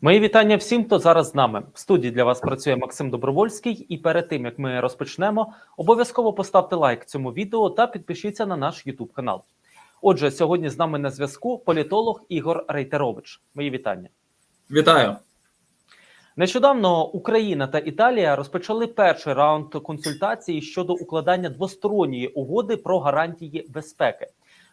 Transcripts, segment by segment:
Мої вітання всім, хто зараз з нами. В студії для вас працює Максим Добровольський. І перед тим як ми розпочнемо, обов'язково поставте лайк цьому відео та підпишіться на наш YouTube канал. Отже, сьогодні з нами на зв'язку політолог Ігор Рейтерович. Мої вітання. Вітаю. Нещодавно Україна та Італія розпочали перший раунд консультацій щодо укладання двосторонньої угоди про гарантії безпеки.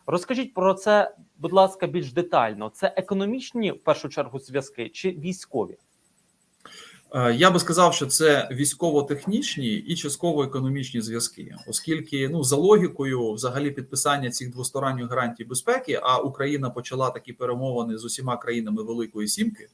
Розкажіть про це, будь ласка, більш детально. Це економічні в першу чергу зв'язки чи військові? Е, Я би сказав, що це військово-технічні і частково економічні зв'язки, оскільки ну за логікою, взагалі, підписання цих двосторонніх гарантій безпеки, а Україна почала такі перемовини з усіма країнами Великої Сімки,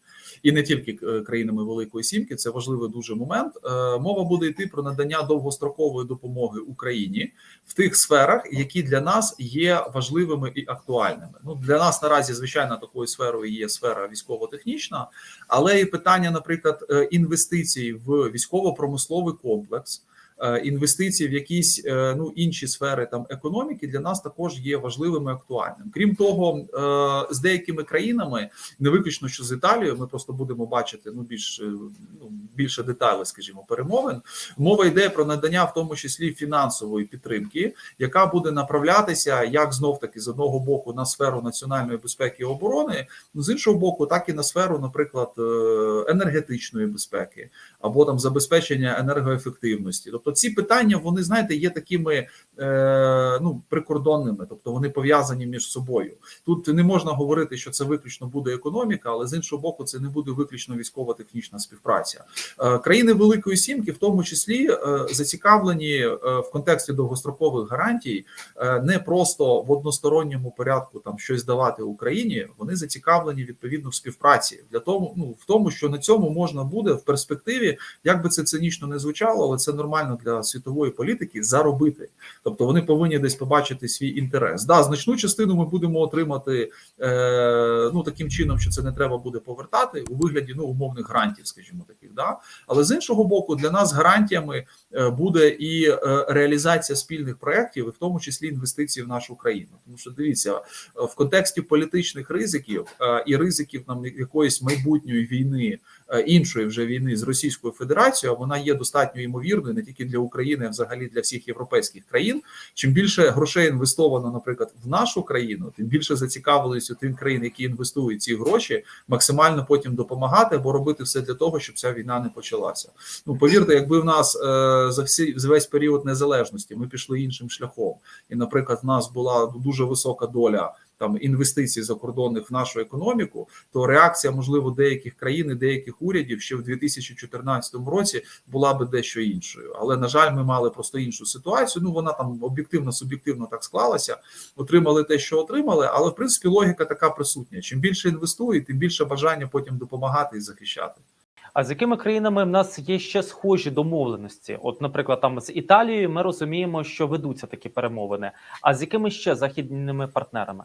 і не тільки е, країнами Великої Сімки, це важливий дуже момент. Е, Мова буде йти про надання довгострокової допомоги Україні в тих сферах, які для нас є важливими і актуальними. Ну для нас наразі, звичайно, такою сферою є сфера військово-технічна, але і питання, наприклад, е, інвестицій в військово-промисловий комплекс. Е, Інвестиції в якісь е, ну інші сфери там економіки для нас також є важливим і актуальним. Крім того, е, з деякими країнами, не виключно що з Італією, ми просто будемо бачити ну більш ну більше деталей, скажімо, перемовин. Мова йде про надання, в тому числі фінансової підтримки, яка буде направлятися як знов таки з одного боку на сферу національної безпеки і оборони, ну з іншого боку, так і на сферу, наприклад, енергетичної безпеки або там забезпечення енергоефективності. Тобто, ці питання вони знаєте є такими е, ну прикордонними, тобто вони пов'язані між собою. Тут не можна говорити, що це виключно буде економіка, але з іншого боку, це не буде виключно військово-технічна співпраця. Е, Країни Великої Сімки, в тому числі, е, зацікавлені е, в контексті довгострокових гарантій, е, не просто в односторонньому порядку там щось давати Україні. Вони зацікавлені відповідно в співпраці для того, ну в тому, що на цьому можна буде в перспективі, як би це цинічно не звучало, але це нормально для світової політики заробити. Тобто вони повинні десь побачити свій інтерес. Да, значну частину ми будемо отримати е, ну таким чином, що це не треба буде повертати у вигляді ну умовних грантів, скажімо таких. Да? Але з іншого боку, для нас гарантіями е, буде і е, реалізація спільних проєктів, і в тому числі інвестиції в нашу країну. Тому що дивіться в контексті політичних ризиків е, і ризиків нам якоїсь майбутньої війни, іншої вже війни з Російською Федерацією, а вона є достатньо ймовірною не тільки для України, а взагалі для всіх європейських країн. Чим більше грошей інвестовано, наприклад, в нашу країну, тим більше зацікавленість у тих країн, які інвестують ці гроші, максимально потім допомагати або робити все для того, щоб ця війна не почалася. Ну повірте, якби в нас е, за всі за весь період незалежності ми пішли іншим шляхом, і, наприклад, в нас була дуже висока доля. Там інвестицій закордонних в нашу економіку, то реакція, можливо, деяких країн і деяких урядів ще в 2014 році була би дещо іншою. Але на жаль, ми мали просто іншу ситуацію. Ну вона там об'єктивно, суб'єктивно так склалася. Отримали те, що отримали, але в принципі логіка така присутня. Чим більше інвестує, тим більше бажання потім допомагати і захищати. А з якими країнами в нас є ще схожі домовленості? От, наприклад, там з Італією ми розуміємо, що ведуться такі перемовини. А з якими ще західними партнерами?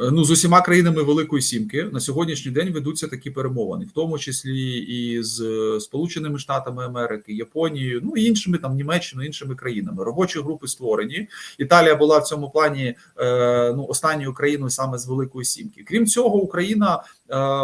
Е, Ну, з усіма країнами Великої Сімки на сьогоднішній день ведуться такі перемовини, в тому числі і з е, Сполученими Штатами Америки, Японією, ну і іншими там Німеччиною, іншими країнами. Робочі групи створені. Італія була в цьому плані е, ну останньою країною саме з Великої Сімки. Крім цього, Україна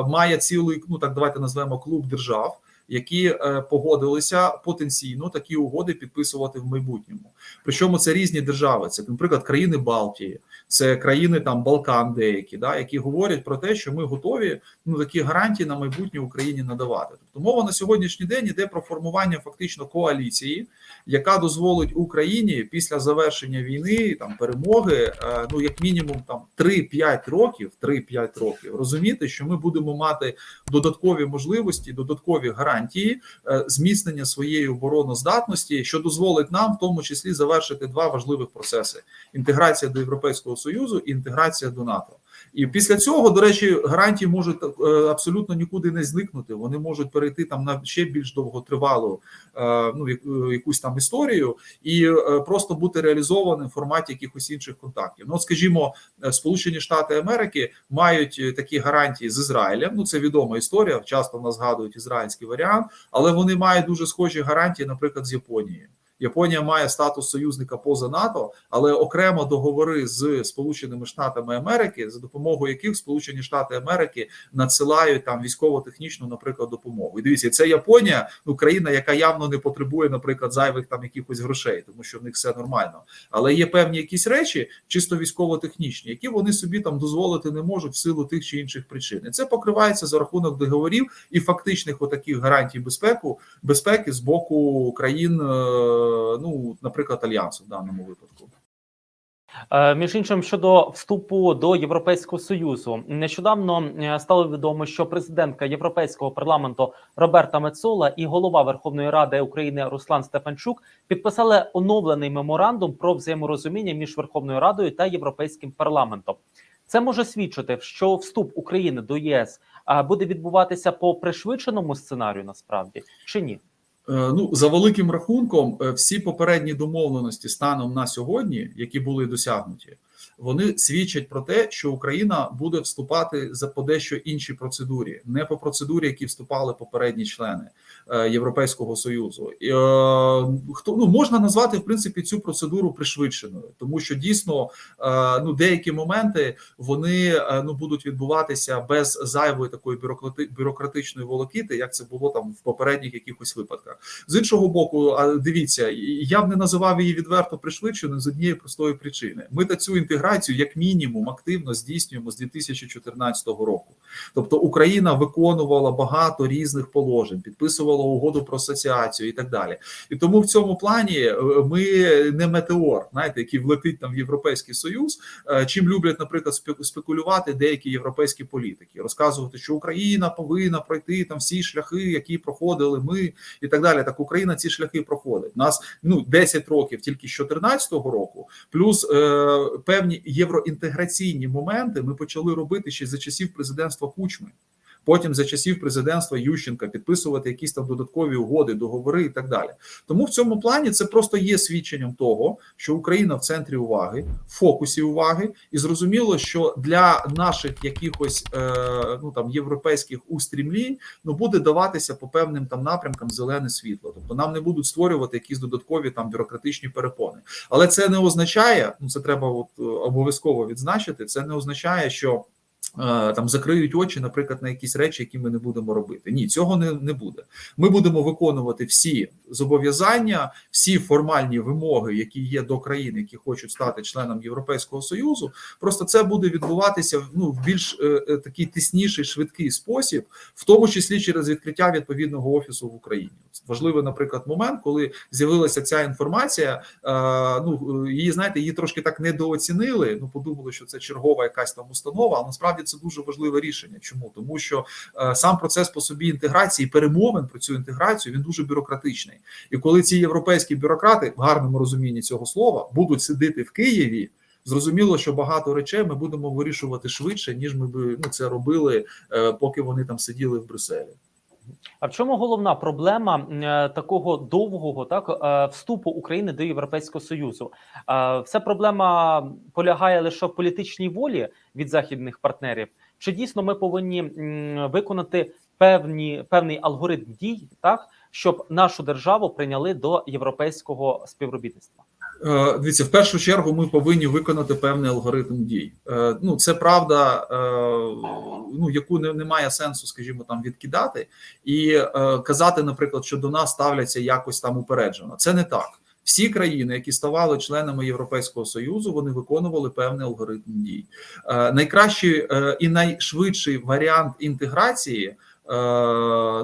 має цілий, ну так давайте назвемо клуб держав. Які е, погодилися потенційно такі угоди підписувати в майбутньому, причому це різні держави. Це, наприклад, країни Балтії, це країни там Балкан, деякі, да, які говорять про те, що ми готові ну такі гарантії на майбутнє Україні надавати. Тобто мова на сьогоднішній день іде про формування фактично коаліції, яка дозволить Україні після завершення війни там перемоги, е, ну як мінімум там 3-5 років, 3-5 років розуміти, що ми будемо мати додаткові можливості, додаткові гарантії е, зміцнення своєї обороноздатності, що дозволить нам в тому числі завершити два важливих процеси: інтеграція до Європейського союзу і інтеграція до НАТО. І після цього, до речі, гарантії можуть е, абсолютно нікуди не зникнути. Вони можуть перейти там на ще більш довготривалу е, ну якусь там історію і е, просто бути реалізованим в форматі якихось інших контактів. Ну, от, скажімо, е, Сполучені Штати Америки мають е, такі гарантії з Ізраїлем. Ну це відома історія. Часто в нас згадують ізраїльський варіант, але вони мають дуже схожі гарантії, наприклад, з Японією. Японія має статус союзника поза НАТО, але окремо договори з Сполученими Штатами Америки, за допомогою яких Сполучені Штати Америки надсилають там військово-технічну, наприклад, допомогу. І дивіться, це Японія, ну країна, яка явно не потребує, наприклад, зайвих там якихось грошей, тому що в них все нормально. Але є певні якісь речі, чисто військово-технічні, які вони собі там дозволити не можуть в силу тих чи інших причин. І це покривається за рахунок договорів і фактичних отаких гарантій безпеку безпеки з боку країн, е, ну наприклад, альянсу в даному випадку. Е, Між іншим, щодо вступу до Європейського союзу, нещодавно е, стало відомо, що президентка Європейського парламенту Роберта Мецола і голова Верховної Ради України Руслан Стефанчук підписали оновлений меморандум про взаєморозуміння між Верховною Радою та Європейським парламентом. Це може свідчити, що вступ України до ЄС буде відбуватися по пришвидшеному сценарію, насправді чи ні? Е, Ну, за великим рахунком, е, всі попередні домовленості станом на сьогодні, які були досягнуті, вони свідчать про те, що Україна буде вступати за по дещо іншій процедурі, не по процедурі, які вступали попередні члени е, Європейського союзу. І, е, хто ну можна назвати в принципі цю процедуру пришвидшеною, тому що дійсно е, ну деякі моменти вони е, ну будуть відбуватися без зайвої такої бюрократи, бюрократичної волокіти, як це було там в попередніх якихось випадках. З іншого боку, а дивіться, я б не називав її відверто пришвидшеною з однієї простої причини. Ми та цю інтеграцію, як мінімум, активно здійснюємо з 2014 року. Тобто Україна виконувала багато різних положень, підписувала угоду про асоціацію і так далі. І тому в цьому плані е, ми не метеор, знаєте, який влетить там в Європейський Союз. Е, Чим люблять, наприклад, спекулювати деякі європейські політики, розказувати, що Україна повинна пройти там всі шляхи, які проходили ми, і так далі. Так Україна ці шляхи проходить. Нас ну 10 років тільки з 2014 року, плюс е, певні євроінтеграційні моменти ми почали робити ще за часів президентства Кучми. Потім за часів президентства Ющенка підписувати якісь там додаткові угоди, договори і так далі. Тому в цьому плані це просто є свідченням того, що Україна в центрі уваги, в фокусі уваги, і зрозуміло, що для наших якихось е, ну там європейських устрімлінь ну буде даватися по певним там напрямкам зелене світло. Тобто нам не будуть створювати якісь додаткові там бюрократичні перепони. Але це не означає, ну це треба от е, обов'язково відзначити. Це не означає, що. Там закриють очі, наприклад, на якісь речі, які ми не будемо робити. Ні, цього не, не буде. Ми будемо виконувати всі зобов'язання, всі формальні вимоги, які є до країн, які хочуть стати членом Європейського союзу. Просто це буде відбуватися ну в більш е, е, такий тісніший, швидкий спосіб, в тому числі через відкриття відповідного офісу в Україні. Важливий, наприклад, момент, коли з'явилася ця інформація. Е, ну її знаєте, її трошки так недооцінили. Ну подумали, що це чергова якась там установа. Але насправді це дуже важливе рішення. Чому тому, що е, сам процес по собі інтеграції, перемовин про цю інтеграцію він дуже бюрократичний. І коли ці європейські бюрократи в гарному розумінні цього слова будуть сидіти в Києві. Зрозуміло, що багато речей ми будемо вирішувати швидше, ніж ми би ну це робили, е, поки вони там сиділи в Брюсселі. А в чому головна проблема е, такого довгого так е, вступу України до Європейського союзу? Е, Вся проблема полягає лише в політичній волі від західних партнерів. Чи дійсно ми повинні виконати певні певний алгоритм дій, так щоб нашу державу прийняли до європейського співробітництва? Е, Дивіться, в першу чергу ми повинні виконати певний алгоритм дій. Е, Ну, це правда, е, ну яку не, немає сенсу, скажімо, там відкидати і казати, наприклад, що до нас ставляться якось там упереджено. Це не так. Всі країни, які ставали членами Європейського союзу, вони виконували певний алгоритм дій. Найкращий і найшвидший варіант інтеграції,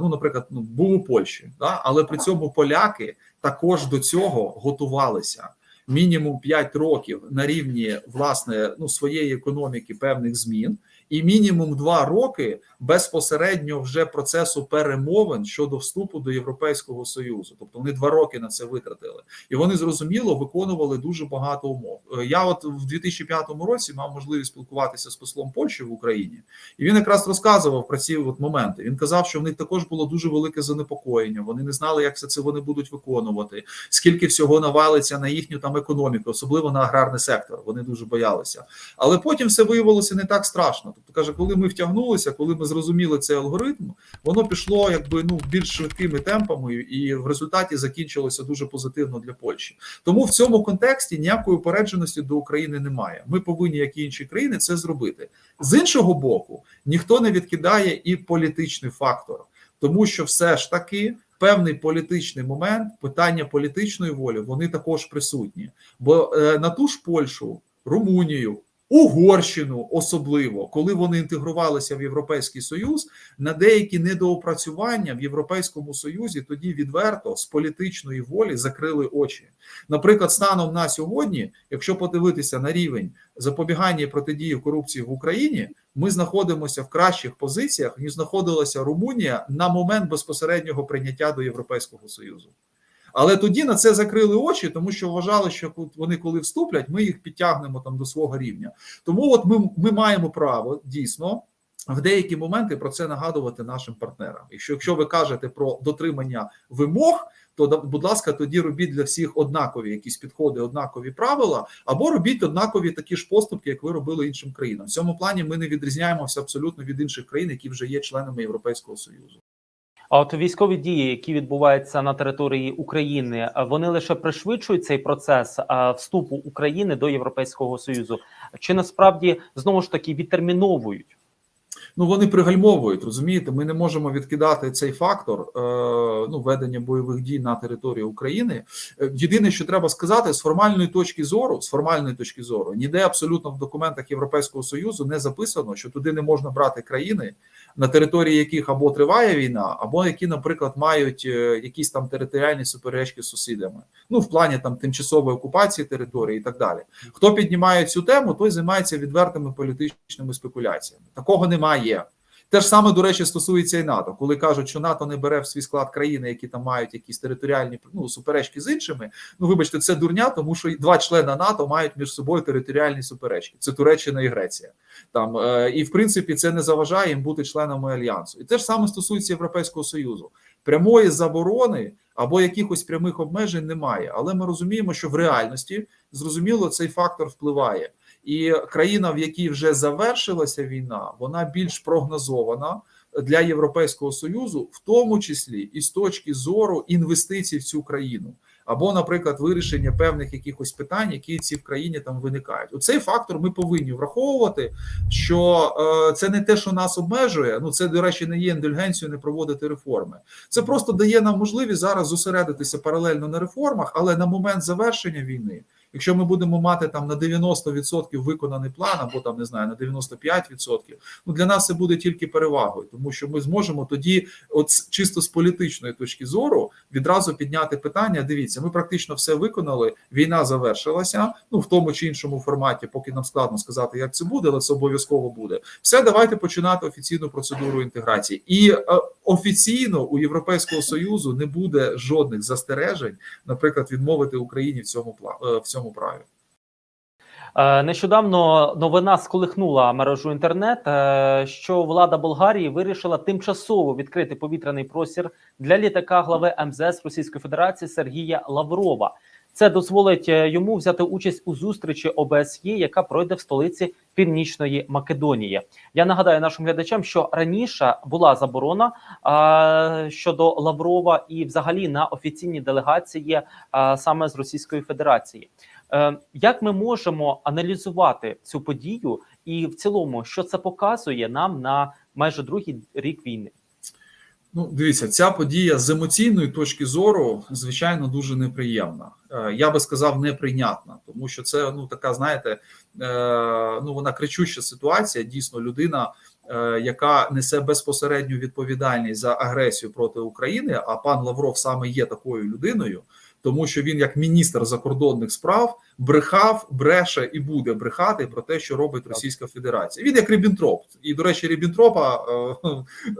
ну, наприклад, ну, був у Польщі, да? але при цьому поляки також до цього готувалися мінімум 5 років на рівні власне ну своєї економіки певних змін, і мінімум 2 роки безпосередньо вже процесу перемовин щодо вступу до Європейського союзу. Тобто вони 2 роки на це витратили, і вони зрозуміло виконували дуже багато умов. Е, Я, от в 2005 році, мав можливість спілкуватися з послом Польщі в Україні, і він якраз розказував про ці от моменти. Він казав, що в них також було дуже велике занепокоєння. Вони не знали, як все це вони будуть виконувати, скільки всього навалиться на їхню там економіку, особливо на аграрний сектор. Вони дуже боялися. Але потім все виявилося не так страшно. Тобто каже, коли ми втягнулися, коли ми зрозуміли цей алгоритм, воно пішло якби ну більш швидкими темпами, і в результаті закінчилося дуже позитивно для Польщі. Тому в цьому контексті ніякої упередженості до України немає. Ми повинні, як і інші країни, це зробити. З іншого боку, ніхто не відкидає і політичний фактор, тому що все ж таки. Певний політичний момент, питання політичної волі, вони також присутні. Бо е, на ту ж Польщу, Румунію, Угорщину, особливо коли вони інтегрувалися в Європейський Союз, на деякі недоопрацювання в Європейському Союзі тоді відверто з політичної волі закрили очі. Наприклад, станом на сьогодні, якщо подивитися на рівень запобігання і протидії корупції в Україні, ми знаходимося в кращих позиціях ніж знаходилася Румунія на момент безпосереднього прийняття до Європейського Союзу. Але тоді на це закрили очі, тому що вважали, що вони коли вступлять, ми їх підтягнемо там до свого рівня. Тому от ми, ми маємо право дійсно. В деякі моменти про це нагадувати нашим партнерам. Якщо якщо ви кажете про дотримання вимог, то будь ласка, тоді робіть для всіх однакові якісь підходи, однакові правила, або робіть однакові такі ж поступки, як ви робили іншим країнам. В цьому плані ми не відрізняємося абсолютно від інших країн, які вже є членами Європейського союзу. А от військові дії, які відбуваються на території України, вони лише пришвидшують цей процес вступу України до Європейського союзу, чи насправді знову ж таки відтерміновують? Ну вони пригальмовують, розумієте, ми не можемо відкидати цей фактор е, ну ведення бойових дій на території України. Єдине, що треба сказати, з формальної точки зору, з формальної точки зору, ніде абсолютно в документах Європейського союзу не записано, що туди не можна брати країни, на території яких або триває війна, або які, наприклад, мають якісь там територіальні суперечки з сусідами. Ну в плані там тимчасової окупації території і так далі. Хто піднімає цю тему, той займається відвертими політичними спекуляціями. Такого немає. Те ж саме, до речі, стосується і НАТО, коли кажуть, що НАТО не бере в свій склад країни, які там мають якісь територіальні ну, суперечки з іншими. Ну, вибачте, це дурня, тому що два члени НАТО мають між собою територіальні суперечки. Це Туреччина і Греція. Там е, і в принципі це не заважає їм бути членами альянсу. І те ж саме стосується Європейського союзу. Прямої заборони або якихось прямих обмежень немає. Але ми розуміємо, що в реальності зрозуміло цей фактор впливає. І країна, в якій вже завершилася війна, вона більш прогнозована для Європейського союзу, в тому числі і з точки зору інвестицій в цю країну, або, наприклад, вирішення певних якихось питань, які ці в країні там виникають. Оцей фактор ми повинні враховувати, що е, це не те, що нас обмежує. Ну це до речі, не є індульгенцією не проводити реформи. Це просто дає нам можливість зараз зосередитися паралельно на реформах, але на момент завершення війни. Якщо ми будемо мати там на 90% виконаний план, або там не знаю на 95%, ну для нас це буде тільки перевагою, тому що ми зможемо тоді, от чисто з політичної точки зору, відразу підняти питання. Дивіться, ми практично все виконали. Війна завершилася. Ну в тому чи іншому форматі, поки нам складно сказати, як це буде, але це обов'язково буде. Все, давайте починати офіційну процедуру інтеграції, і е, офіційно у Європейського союзу не буде жодних застережень, наприклад, відмовити Україні в цьому е, в цьому праві. Е, Нещодавно новина сколихнула мережу інтернет, е, що влада Болгарії вирішила тимчасово відкрити повітряний простір для літака глави МЗС Російської Федерації Сергія Лаврова. Це дозволить е, йому взяти участь у зустрічі ОБСЄ, яка пройде в столиці Північної Македонії. Я нагадаю нашим глядачам, що раніше була заборона а, щодо Лаврова і, взагалі, на офіційні делегації а, саме з Російської Федерації. Е, Як ми можемо аналізувати цю подію, і в цілому, що це показує нам на майже другий рік війни? Ну, дивіться, ця подія з емоційної точки зору, звичайно, дуже неприємна. Е, Я би сказав, неприйнятна, тому що це ну така, знаєте, е, ну вона кричуща ситуація. Дійсно, людина, яка несе безпосередню відповідальність за агресію проти України. А пан Лавров саме є такою людиною, тому що він, як міністр закордонних справ, брехав, бреше і буде брехати про те, що робить Російська Федерація. Він як Рібінтроп. І, до речі, Рібінтропа е,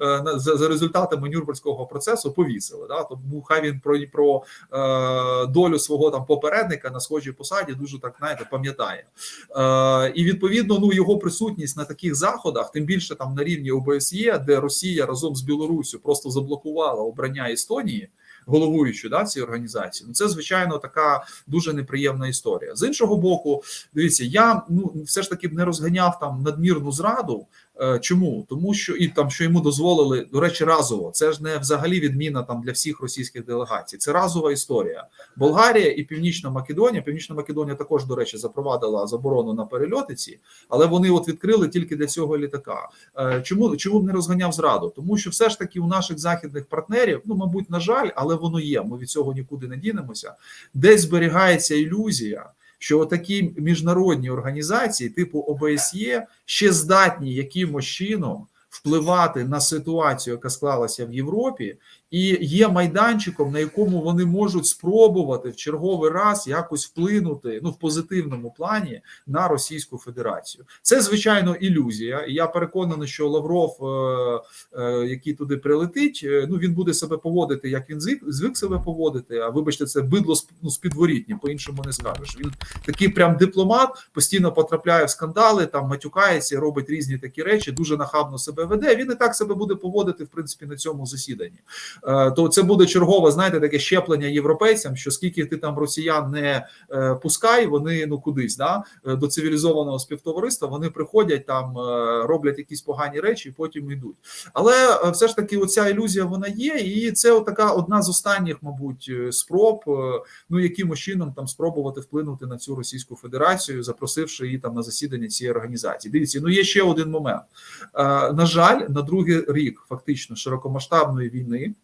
е, за, за результатами Нюрнберзького процесу повісили. Да? Тому хай він про, про е, долю свого там попередника на схожій посаді дуже так знаєте, пам'ятає. Е, і відповідно, ну його присутність на таких заходах, тим більше там на рівні ОБСЄ, де Росія разом з Білоруссю просто заблокувала обрання Естонії головуючу да, цій організації. Ну це звичайно така дуже неприємна історія. З іншого боку, дивіться, я ну все ж таки б не розганяв там надмірну зраду. Е, Чому? Тому що і там, що йому дозволили, до речі, разово. Це ж не взагалі відміна там для всіх російських делегацій. Це разова історія. Болгарія і Північна Македонія. Північна Македонія також, до речі, запровадила заборону на перельоти ці, але вони от відкрили тільки для цього літака. Е, Чому чому б не розганяв зраду? Тому що все ж таки у наших західних партнерів, ну мабуть, на жаль, але воно є. Ми від цього нікуди не дінемося. Десь зберігається ілюзія. Що такі міжнародні організації, типу ОБСЄ, ще здатні якимось чином впливати на ситуацію, яка склалася в Європі, і є майданчиком, на якому вони можуть спробувати в черговий раз якось вплинути ну в позитивному плані на Російську Федерацію. Це звичайно ілюзія. І я переконаний, що Лавров, е, е, який туди прилетить, е, ну він буде себе поводити, як він звик, звик себе поводити. А вибачте, це бидло ну, з підворітні, по-іншому не скажеш. Він такий прям дипломат, постійно потрапляє в скандали, там матюкається, робить різні такі речі, дуже нахабно себе веде. Він і так себе буде поводити, в принципі, на цьому засіданні. Е, То це буде чергове, знаєте, таке щеплення європейцям, що скільки ти там росіян не е, пускай, вони ну кудись да е, до цивілізованого співтовариства. Вони приходять там, роблять якісь погані речі, і потім йдуть. Але все ж таки, оця ілюзія вона є, і це така одна з останніх, мабуть, спроб, ну якимось чином там спробувати вплинути на цю Російську Федерацію, запросивши її там на засідання цієї організації. Дивіться, ну є ще один момент. На жаль, на другий рік фактично широкомасштабної війни.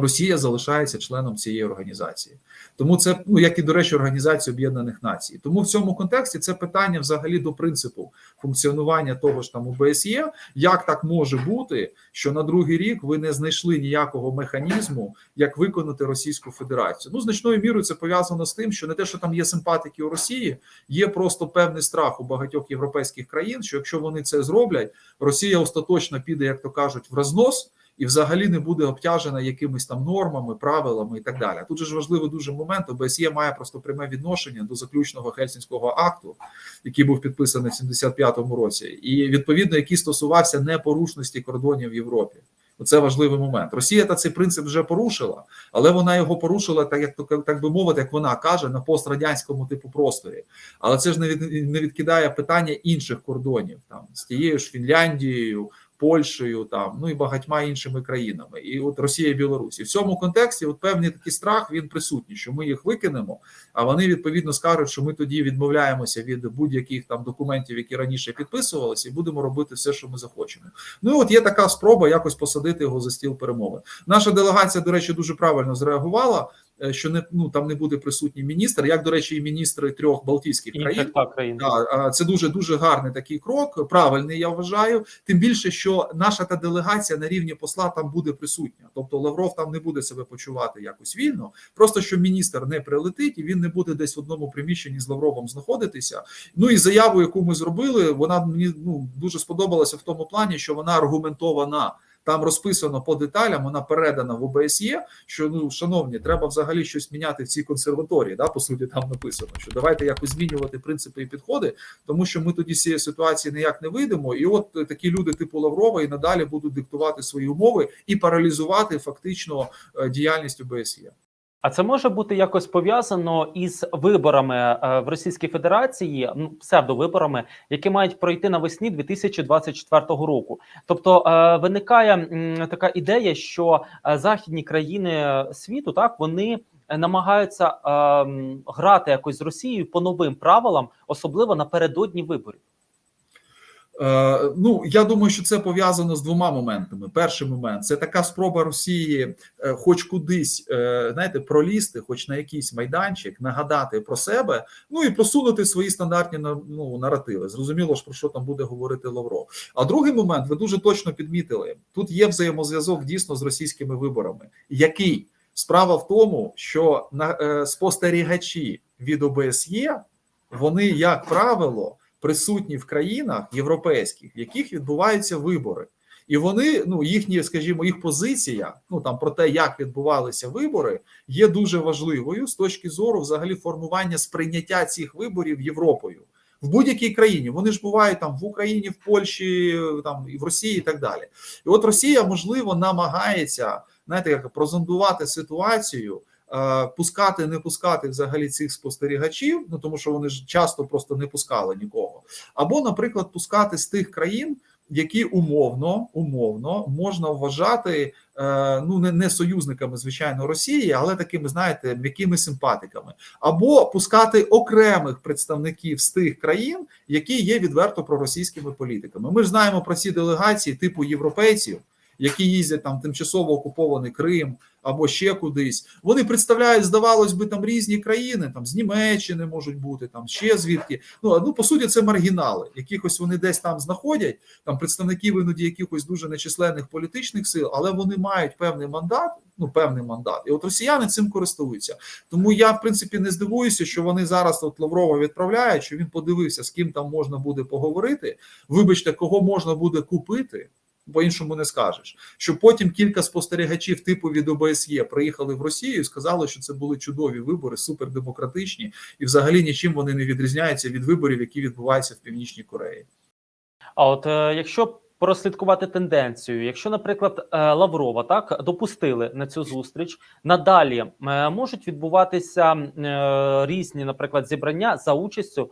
Росія залишається членом цієї організації, тому це ну як і до речі, Організації Об'єднаних Націй. Тому в цьому контексті це питання взагалі до принципу функціонування того ж там ОБСЄ. Як так може бути, що на другий рік ви не знайшли ніякого механізму, як виконати Російську Федерацію? Ну значною мірою це пов'язано з тим, що не те, що там є симпатики у Росії, є просто певний страх у багатьох європейських країн, що якщо вони це зроблять, Росія остаточно піде, як то кажуть, в рознос. І взагалі не буде обтяжена якимись там нормами, правилами і так далі. Тут же ж важливий дуже момент. ОБСЄ має просто пряме відношення до заключного гельсінського акту, який був підписаний в 75-му році, і відповідно який стосувався непорушності кордонів в Європі. Оце важливий момент. Росія та цей принцип вже порушила, але вона його порушила так, як так би мовити, як вона каже, на пострадянському типу просторі. Але це ж не від не відкидає питання інших кордонів там з тією ж Фінляндією. Польщею, там ну і багатьма іншими країнами, і от Росія і Білорусь. І в цьому контексті от певний такий страх він присутній, що ми їх викинемо, а вони відповідно скажуть, що ми тоді відмовляємося від будь-яких там документів, які раніше підписувалися, і будемо робити все, що ми захочемо. Ну і от є така спроба якось посадити його за стіл перемовин. Наша делегація, до речі, дуже правильно зреагувала. Е, Що не ну там не буде присутній міністр, як до речі, і міністри трьох Балтійських країн. Так, країн. Да, це дуже дуже гарний такий крок, правильний, я вважаю. Тим більше, що наша та делегація на рівні посла там буде присутня. Тобто Лавров там не буде себе почувати якось вільно. Просто що міністр не прилетить і він не буде десь в одному приміщенні з Лавровом знаходитися. Ну і заяву, яку ми зробили, вона мені ну дуже сподобалася в тому плані, що вона аргументована. Там розписано по деталям, вона передана в ОБСЄ, що ну шановні, треба взагалі щось міняти в цій консерваторії. Да, по суті, там написано, що давайте якось змінювати принципи і підходи, тому що ми тоді з цієї ситуації ніяк не вийдемо. І от е, такі люди, типу Лаврова, і надалі будуть диктувати свої умови і паралізувати фактично е, діяльність ОБСЄ. А це може бути якось пов'язано із виборами е, в Російській Федерації, ну псевдовиборами, які мають пройти навесні 2024 року. Тобто е, виникає така ідея, що е, західні країни світу так вони намагаються е, грати якось з Росією по новим правилам, особливо напередодні виборів. Е, ну я думаю, що це пов'язано з двома моментами. Перший момент це така спроба Росії, е, хоч кудись, е, знаєте, пролізти, хоч на якийсь майданчик, нагадати про себе, ну і просунути свої стандартні ну, наративи. Зрозуміло ж про що там буде говорити Лавров. А другий момент, ви дуже точно підмітили: тут є взаємозв'язок дійсно з російськими виборами. Який справа в тому, що на спостерігачі від ОБСЄ вони, як правило присутні в країнах європейських, в яких відбуваються вибори, і вони, ну їхні, скажімо, їх позиція, ну там про те, як відбувалися вибори, є дуже важливою з точки зору взагалі формування сприйняття цих виборів Європою. В будь-якій країні вони ж бувають там в Україні, в Польщі, там і в Росії, і так далі. І от Росія можливо намагається знаєте, як прозондувати ситуацію, пускати, не пускати взагалі цих спостерігачів, ну тому що вони ж часто просто не пускали нікого. Або, наприклад, пускати з тих країн, які умовно умовно можна вважати е, ну не, не союзниками, звичайно, Росії, але такими, знаєте, м'якими симпатиками, або пускати окремих представників з тих країн, які є відверто проросійськими політиками. Ми ж знаємо про ці делегації типу європейців, які їздять там тимчасово окупований Крим або ще кудись. Вони представляють, здавалось би, там різні країни, там з Німеччини можуть бути, там ще звідки. Ну ну по суті, це маргінали, якихось вони десь там знаходять, там представників іноді якихось дуже нечисленних політичних сил, але вони мають певний мандат. Ну, певний мандат, і от росіяни цим користуються. Тому я, в принципі, не здивуюся, що вони зараз от Лаврова відправляють, що він подивився, з ким там можна буде поговорити. Вибачте, кого можна буде купити. По-іншому не скажеш, що потім кілька спостерігачів типу від ОБСЄ приїхали в Росію і сказали, що це були чудові вибори, супердемократичні, і взагалі нічим вони не відрізняються від виборів, які відбуваються в Північній Кореї. А от е, якщо прослідкувати тенденцію, якщо, наприклад, е, Лаврова так допустили на цю зустріч, надалі е, можуть відбуватися різні, наприклад, зібрання за участю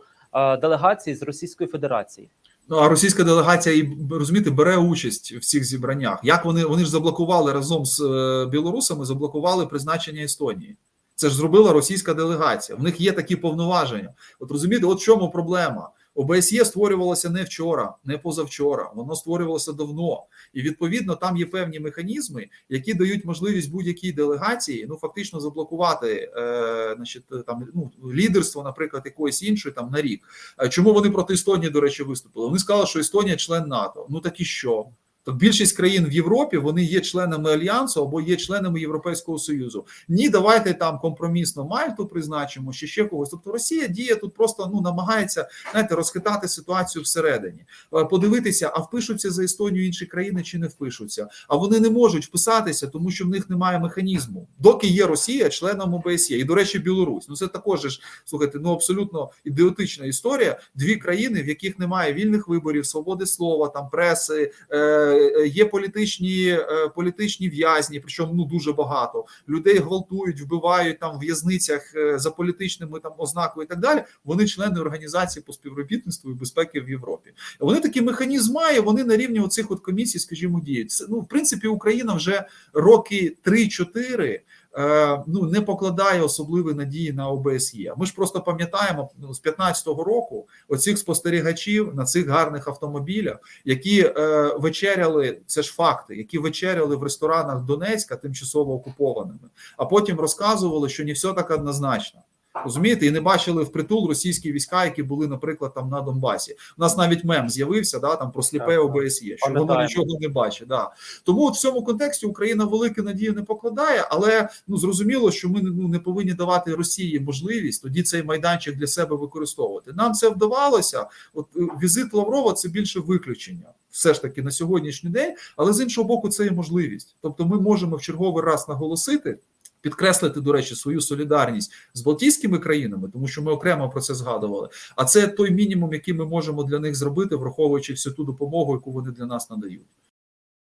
делегації з Російської Федерації. Ну а російська делегація і розумієте, бере участь в цих зібраннях. Як вони вони ж заблокували разом з е, білорусами, заблокували призначення Естонії. Це ж зробила російська делегація. В них є такі повноваження. От розумієте, от в чому проблема. ОБСЄ створювалося не вчора, не позавчора. Воно створювалося давно, і відповідно там є певні механізми, які дають можливість будь-якій делегації ну фактично заблокувати е, значить, там ну лідерство, наприклад, якоїсь іншої там на рік. Е, Чому вони проти Естонії, до речі, виступили? Вони сказали, що Естонія член НАТО. Ну так і що? Так більшість країн в Європі вони є членами альянсу або є членами Європейського союзу. Ні, давайте там компромісно Мальту призначимо чи ще когось. Тобто Росія діє тут просто ну намагається знаєте, розхитати ситуацію всередині, Е, подивитися, а впишуться за Естонію інші країни чи не впишуться. А вони не можуть вписатися, тому що в них немає механізму. Доки є Росія членом ОБСЄ, і до речі, Білорусь. Ну це також ж слухайте, ну абсолютно ідіотична історія. Дві країни, в яких немає вільних виборів, свободи слова, там преси. Е, Є політичні е, політичні в'язні, причому ну дуже багато людей гвалтують, вбивають там в в'язницях е, за політичними там ознакою і так далі. Вони члени організації по співробітництву і безпеки в Європі. Вони такі механізм має. Вони на рівні оцих от комісій, скажімо, діють. Це, ну в принципі, Україна вже роки 3-4 е, ну не покладає особливої надії на ОБСЄ. Ми ж просто пам'ятаємо ну, з 15-го року оцих спостерігачів на цих гарних автомобілях, які е, вечеряли, це ж факти, які вечеряли в ресторанах Донецька, тимчасово окупованими, а потім розказували, що не все так однозначно. Розумієте, і не бачили впритул російські війська, які були, наприклад, там на Донбасі. У нас навіть мем з'явився да там про сліпе. ОБСЄ, що воно нічого не бачить. Да. Тому от в цьому контексті Україна велику надію не покладає, але ну зрозуміло, що ми ну не повинні давати Росії можливість тоді цей майданчик для себе використовувати. Нам це вдавалося. От е, візит Лаврова це більше виключення, все ж таки на сьогоднішній день. Але з іншого боку, це є можливість. Тобто, ми можемо в черговий раз наголосити. Підкреслити, до речі, свою солідарність з Балтійськими країнами, тому що ми окремо про це згадували. А це той мінімум, який ми можемо для них зробити, враховуючи всю ту допомогу, яку вони для нас надають.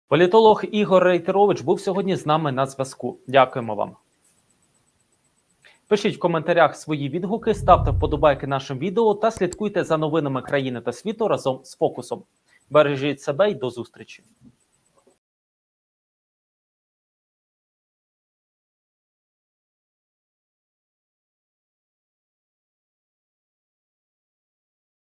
Політолог Ігор Рейтерович був сьогодні з нами на зв'язку. Дякуємо вам. Пишіть в коментарях свої відгуки, ставте вподобайки нашим відео та слідкуйте за новинами країни та світу разом з фокусом. Бережіть себе і до зустрічі.